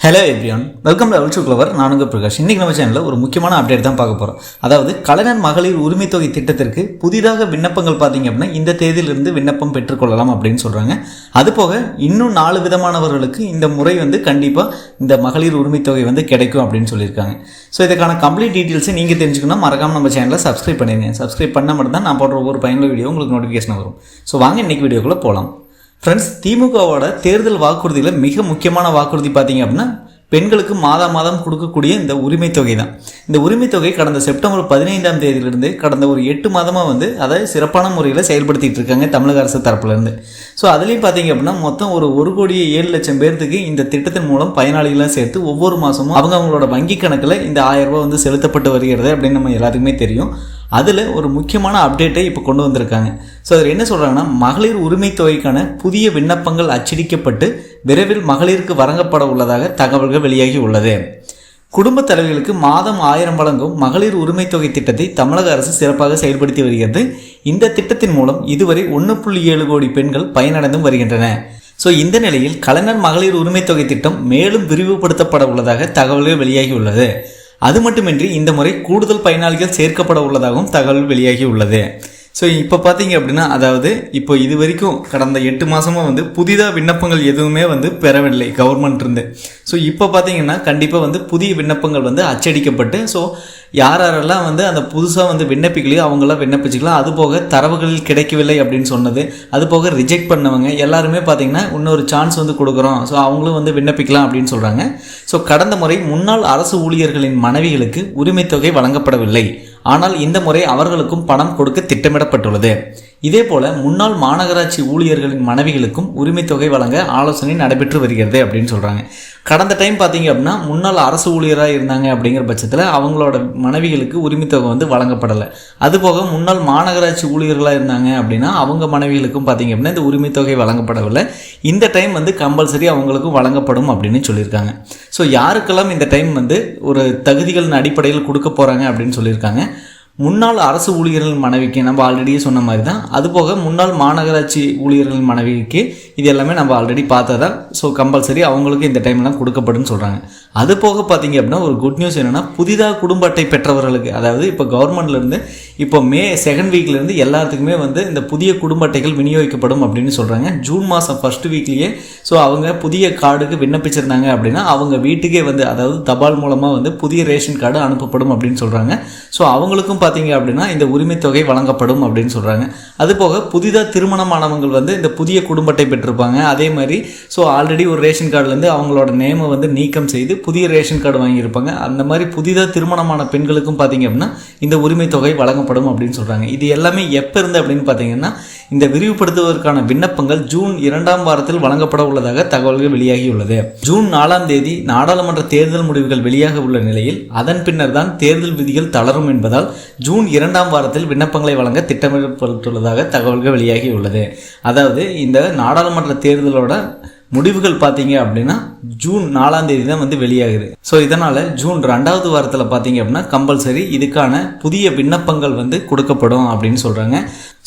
Hello everyone welcome to ultra clever நானுங்க பிரகாஷ். இன்னைக்கு நம்ம சேனலில் ஒரு முக்கியமான அப்டேட் தான் பார்க்க போகிறோம் அதாவது கலைஞர் மகளிர் உரிமை தொகை திட்டத்திற்கு புதிதாக விண்ணப்பங்கள் பார்த்தீங்க அப்படின்னா இந்த தேதியிலிருந்து விண்ணப்பம் பெற்றுக்கொள்ளலாம் அப்படின்னு சொல்கிறாங்க அது போக இன்னும் நாலு விதமானவர்களுக்கு இந்த முறை வந்து கண்டிப்பாக இந்த மகளிர் உரிமைத்தொகை வந்து கிடைக்கும் அப்படின்னு சொல்லியிருக்காங்க. ஸோ இதுக்கான கம்ப்ளீட் டீட்டெயில்ஸை நீங்கள் தெரிஞ்சுக்கணும் மறக்காமல் நம்ம சேனலை சப்ஸ்கிரைப் பண்ணிடுங்க. சப்ஸ்கிரைப் பண்ண மட்டும் தான் நான் போடுற ஒவ்வொரு பயனுள்ள வீடியோ உங்களுக்கு நோட்டிஃபிகேஷன் வரும். ஸோ வாங்க இன்னைக்கு வீடியோக்குள்ளே போகலாம் ஃப்ரெண்ட்ஸ் திமுகவோட தேர்தல் வாக்குறுதியில் மிக முக்கியமான வாக்குறுதி பார்த்தீங்க அப்படின்னா பெண்களுக்கு மாதம் மாதம் கொடுக்கக்கூடிய இந்த உரிமை தொகை தான். இந்த உரிமை தொகை கடந்த செப்டம்பர் பதினைந்தாம் தேதியிலிருந்து கடந்த ஒரு எட்டு மாதமாக வந்து அதை சிறப்பான முறையில் செயல்படுத்திகிட்டு இருக்காங்க தமிழக அரசு தரப்புலேருந்து. ஸோ அதுலேயும் பார்த்தீங்க அப்படின்னா மொத்தம் ஒரு ஒரு கோடியே ஏழு லட்சம் பேர்த்துக்கு இந்த திட்டத்தின் மூலம் பயனாளிகளாக சேர்த்து ஒவ்வொரு மாதமும் அவங்க அவங்களோட வங்கி கணக்கில் இந்த ஆயிரம் ரூபாய் வந்து செலுத்தப்பட்டு வருகிறது அப்படின்னு நம்ம எல்லாத்துக்குமே தெரியும். அதில் ஒரு முக்கியமான அப்டேட்டை இப்போ கொண்டு வந்திருக்காங்க. ஸோ அதில் என்ன சொல்கிறாங்கன்னா மகளிர் உரிமை தொகைக்கான புதிய விண்ணப்பங்கள் அச்சடிக்கப்பட்டு விரைவில் மகளிருக்கு வழங்கப்பட உள்ளதாக தகவல்கள் வெளியாகி உள்ளது. குடும்பத் தலைவர்களுக்கு மாதம் ஆயிரம் வழங்கும் மகளிர் உரிமை தொகை திட்டத்தை தமிழக அரசு சிறப்பாக செயல்படுத்தி வருகிறது. இந்த திட்டத்தின் மூலம் இதுவரை ஒன்று புள்ளி ஏழு கோடி பெண்கள் பயனடைந்தும் வருகின்றன. ஸோ இந்த நிலையில் கலைஞர் மகளிர் உரிமை தொகை திட்டம் மேலும் விரிவுபடுத்தப்பட உள்ளதாக தகவல்கள் வெளியாகி உள்ளது. அது மட்டுமின்றி இந்த முறை கூடுதல் பயனாளிகள் சேர்க்கப்பட உள்ளதாகவும் தகவல் வெளியாகி உள்ளது ஸோ இப்போ பார்த்தீங்க அப்படின்னா அதாவது இப்போ இது வரைக்கும் கடந்த எட்டு மாதமாக வந்து புதிதாக விண்ணப்பங்கள் எதுவுமே வந்து பெறவில்லை கவர்மெண்ட் இருந்து. ஸோ இப்போ பார்த்தீங்கன்னா கண்டிப்பாக வந்து புதிய விண்ணப்பங்கள் வந்து அச்சடிக்கப்பட்டு ஸோ யார் யாரெல்லாம் வந்து அந்த புதுசாக வந்து விண்ணப்பிக்கலையோ அவங்களாம் விண்ணப்பிச்சுக்கலாம். அது போக தரவுகள் கிடைக்கவில்லை அப்படின்னு சொன்னது. அது போக ரிஜெக்ட் பண்ணவங்க எல்லாருமே பார்த்தீங்கன்னா இன்னொரு சான்ஸ் வந்து கொடுக்குறோம். ஸோ அவங்களும் வந்து விண்ணப்பிக்கலாம் அப்படின்னு சொல்கிறாங்க ஸோ கடந்த முறை முன்னாள் அரசு ஊழியர்களின் மனைவிகளுக்கு உரிமைத்தொகை வழங்கப்படவில்லை. ஆனால் இந்த முறை அவர்களுக்கும் பணம் கொடுக்க திட்டமிடப்பட்டுள்ளது. இதே போல முன்னாள் மாநகராட்சி ஊழியர்களின் மனைவிகளுக்கும் உரிமை தொகை வழங்க ஆலோசனை நடைபெற்று வருகிறது அப்படின்னு சொல்கிறாங்க கடந்த டைம் பார்த்தீங்க அப்படின்னா முன்னாள் அரசு ஊழியராக இருந்தாங்க அப்படிங்கிற பட்சத்தில் அவங்களோட மனைவிகளுக்கு உரிமை தொகை வந்து வழங்கப்படலை. அதுபோக முன்னாள் மாநகராட்சி ஊழியர்களாக இருந்தாங்க அப்படின்னா அவங்க மனைவிகளுக்கும் பார்த்தீங்க அப்படின்னா இந்த உரிமை தொகை வழங்கப்படவில்லை. இந்த டைம் வந்து கம்பல்சரி அவங்களுக்கும் வழங்கப்படும் அப்படின்னு சொல்லியிருக்காங்க. ஸோ யாருக்கெல்லாம் இந்த டைம் வந்து ஒரு தகுதிகளின் அடிப்படையில் கொடுக்க போகிறாங்க அப்படின்னு சொல்லியிருக்காங்க. முன்னாள் அரசு ஊழியர்கள் மனைவிக்கு நம்ம ஆல்ரெடியே சொன்ன மாதிரி தான் அதுபோக முன்னாள் மாநகராட்சி ஊழியர்கள் மனைவிக்கு இது எல்லாமே நம்ம ஆல்ரெடி பார்த்ததா ஸோ கம்பல்சரி அவங்களுக்கு இந்த டைம்லாம் கொடுக்கப்படுன்னு சொல்கிறாங்க அது போக பார்த்தீங்க அப்படின்னா ஒரு குட் நியூஸ் என்னென்னா புதிதாக குடும்ப அட்டை பெற்றவர்களுக்கு அதாவது இப்போ கவர்மெண்ட்லேருந்து இப்போ மே செகண்ட் வீக்லேருந்து எல்லாத்துக்குமே வந்து இந்த புதிய குடும்ப அட்டைகள் விநியோகிக்கப்படும் அப்படின்னு சொல்கிறாங்க ஜூன் மாதம் ஃபர்ஸ்ட் வீக்லேயே ஸோ அவங்க புதிய கார்டுக்கு விண்ணப்பிச்சிருந்தாங்க அப்படின்னா அவங்க வீட்டுக்கே வந்து அதாவது தபால் மூலமாக வந்து புதிய ரேஷன் கார்டு அனுப்பப்படும் அப்படின்னு சொல்கிறாங்க ஸோ அவங்களுக்கும் பார்த்தீங்க அப்படின்னா இந்த உரிமைத்தொகை வழங்கப்படும் அப்படின்னு சொல்கிறாங்க அதுபோக புதிதாக திருமணமானவங்கள் வந்து இந்த புதிய குடும்ப அட்டை பெற்றிருப்பாங்க. அதே மாதிரி ஸோ ஆல்ரெடி ஒரு ரேஷன் கார்டுலேருந்து அவங்களோட நேமை வந்து நீக்கம் செய்து புதிய ரேஷன் கார்டு வாங்கியிருப்பாங்க. அந்த மாதிரி புதிதாக திருமணமான பெண்களுக்கும் பார்த்தீங்க அப்படின்னா இந்த உரிமைத்தொகை வழங்கப்படும். வழங்கப்படும் அப்படின்னு சொல்கிறாங்க இது எல்லாமே எப்போ இருந்து அப்படின்னு பார்த்தீங்கன்னா இந்த விரிவுபடுத்துவதற்கான விண்ணப்பங்கள் ஜூன் இரண்டாம் வாரத்தில் வழங்கப்பட உள்ளதாக தகவல்கள் வெளியாகியுள்ளது ஜூன் நாலாம் தேதி நாடாளுமன்ற தேர்தல் முடிவுகள் வெளியாக உள்ள நிலையில் அதன் பின்னர் தான் தேர்தல் விதிகள் தளரும் என்பதால் ஜூன் இரண்டாம் வாரத்தில் விண்ணப்பங்களை வழங்க திட்டமிடப்பட்டுள்ளதாக தகவல்கள் வெளியாகியுள்ளது அதாவது இந்த நாடாளுமன்ற தேர்தலோட முடிவுகள் பார்த்தீங்க அப்படின்னா ஜூன் நாலாம் தேதி தான் வந்து வெளியாகுது. ஸோ இதனால் ஜூன் ரெண்டாவது வாரத்தில் பார்த்தீங்க அப்படின்னா கம்பல்சரி இதுக்கான புதிய விண்ணப்பங்கள் வந்து கொடுக்கப்படும் அப்படின்னு சொல்கிறாங்க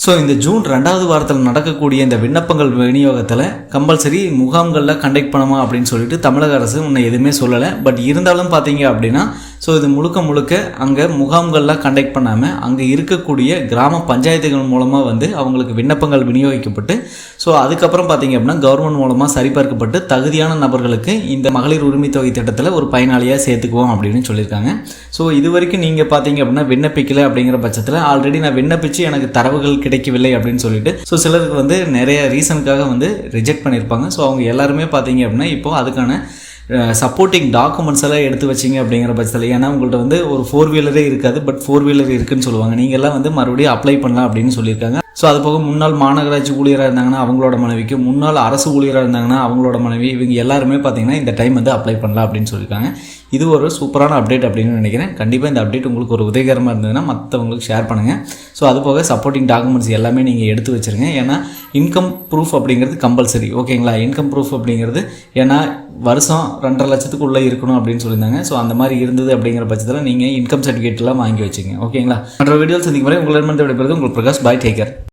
ஸோ இந்த ஜூன் ரெண்டாவது வாரத்தில் நடக்கக்கூடிய இந்த விண்ணப்பங்கள் விநியோகத்தில் கம்பல்சரி முகாம்களில் கண்டக்ட் பண்ணுமா அப்படின்னு சொல்லிட்டு தமிழக அரசு இன்னும் எதுவுமே சொல்லலை. பட் இருந்தாலும் பார்த்தீங்க அப்படின்னா ஸோ இது முழுக்க முழுக்க அங்கே முகாம்கள்லாம் கண்டக்ட் பண்ணாமல் அங்கே இருக்கக்கூடிய கிராம பஞ்சாயத்துகள் மூலமாக வந்து அவங்களுக்கு விண்ணப்பங்கள் விநியோகிக்கப்பட்டு ஸோ அதுக்கப்புறம் பார்த்தீங்க அப்படின்னா கவர்மெண்ட் மூலமாக சரி சரிபார்க்கப்பட்டு தகுதியான நபர்களுக்கு இந்த மகளிர் உரிமை தொகை திட்டத்தில் ஒரு பயனாளியாக சேர்த்துக்குவோம் அப்படின்னு சொல்லியிருக்காங்க. ஸோ இது வரைக்கும் நீங்கள் பார்த்தீங்க அப்படின்னா விண்ணப்பிக்கல அப்படிங்கிற பட்சத்தில் ஆல்ரெடி நான் விண்ணப்பிச்சு எனக்கு தரவுகள் கிடைக்கவில்லை அப்படின்னு சொல்லிட்டு ஸோ சிலருக்கு வந்து நிறைய ரீசனுக்காக வந்து ரிஜெக்ட் பண்ணியிருப்பாங்க. ஸோ அவங்க எல்லாருமே பார்த்தீங்க அப்படின்னா இப்போ அதுக்கான சப்போர்ட்டிங் டாக்குமெண்ட்ஸ் எல்லாம் எடுத்து வச்சிங்க அப்படிங்கிற பட்சத்தில் ஏன்னா உங்கள்கிட்ட வந்து ஒரு ஃபோர் வீலரே இருக்காது பட் ஃபோர் வீலர் இருக்குன்னு சொல்லுவாங்க. நீங்கள்லாம் வந்து மறுபடியும் அப்ளை பண்ணலாம் அப்படின்னு சொல்லியிருக்காங்க. ஸோ அது போக முன்னாள் மாநகராட்சி ஊழியராக இருந்தாங்கன்னா அவங்களோட மனைவிக்கு முன்னாள் அரசு ஊழியராக இருந்தாங்கன்னா அவங்களோட மனைவி இவங்க எல்லாருமே பார்த்தீங்கன்னா இந்த டைம் வந்து அப்ளை பண்ணலாம் அப்படின்னு சொல்லியிருக்காங்க இது ஒரு சூப்பரான அப்டேட் அப்படின்னு நினைக்கிறேன். கண்டிப்பாக இந்த அப்டேட் உங்களுக்கு ஒரு உதவிகரமாக இருந்ததுன்னா மற்றவங்களுக்கு ஷேர் பண்ணுங்கள் ஸோ அது போக சப்போர்ட்டிங் டாக்குமெண்ட்ஸ் எல்லாமே நீங்கள் எடுத்து வச்சுருங்க. ஏன்னா இன்கம் ப்ரூஃப் அப்படிங்கிறது கம்பல்சரி ஓகேங்களா இன்கம் ப்ரூஃப் அப்படிங்கிறது ஏன்னா வருஷம் ரெண்டரை லட்சத்துக்குள்ளே இருக்கணும் அப்படின்னு சொல்லியிருந்தாங்க. ஸோ அந்த மாதிரி இருந்தது அப்படிங்கிற பட்சத்தில் நீங்கள் இன்கம் சர்டிஃபிகேட்லாம் வாங்கி வச்சுங்க. ஓகேங்களா மற்ற வீடியோஸ் சந்திக்கும் வரை உங்களிடமிருந்து விடைபெறுது உங்களுக்கு பிரகாஷ். பாய் டேக்கர்